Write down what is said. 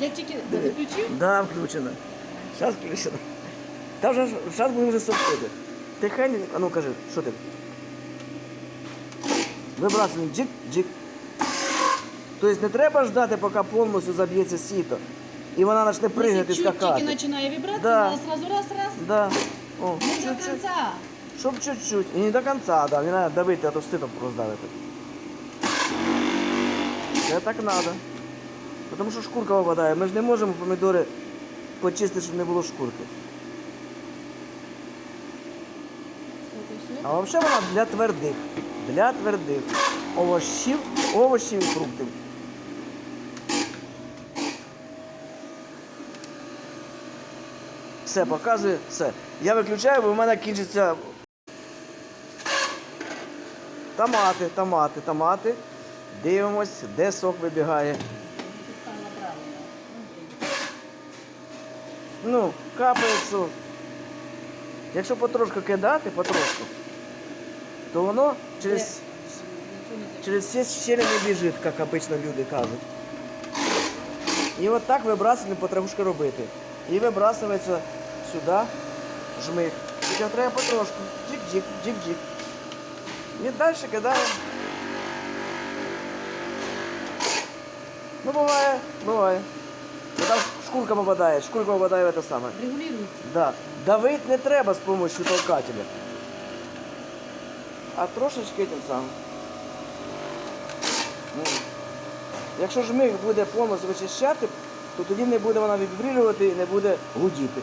Як тільки ти включив, Да, включено. Зараз включено. Та вже зараз будемо вже сопити. Тихенько, а ну кажи, що ти? Вибрасуємо джик-джик. Тобто не треба ждати, поки повністю заб'ється сіто. І вона почне пригати, якщо чуть скакати. тільки починає вібрація, Да. вона сразу раз, раз, Да. О, не до чуть-чуть. кінця. Щоб чуть-чуть. І не до кінця, да. Не треба давити, а то сито роздавити. Це так треба. Тому що шкурка випадає. Ми ж не можемо помідори почистити, щоб не було шкурки. А взагалі вона для твердих. Для твердих. Овощів, овочів і фруктів. Все, показує, все. Я виключаю, бо в мене кінчиться. Томати, томати, томати. Дивимось, де сок вибігає. Ну, капає сок. Якщо потрошку кидати, потрошку, то воно через, не через всі щелини біжить, як обично люди кажуть. І от так вибрасувати потрошку робити. І вибрасується сюди жмих. Тільки треба потрошку. Джик-джик, джик-джик. І далі кидаємо. Ну буває, буває. Шкурка попадає, шкурка попадає в те саме. Регулюється. Да. Давить не треба з допомогою толкателя. А трошечки тим самим. Ну. Якщо жмих буде повністю вичищати, то тоді не буде вона вібрірувати і не буде гудіти.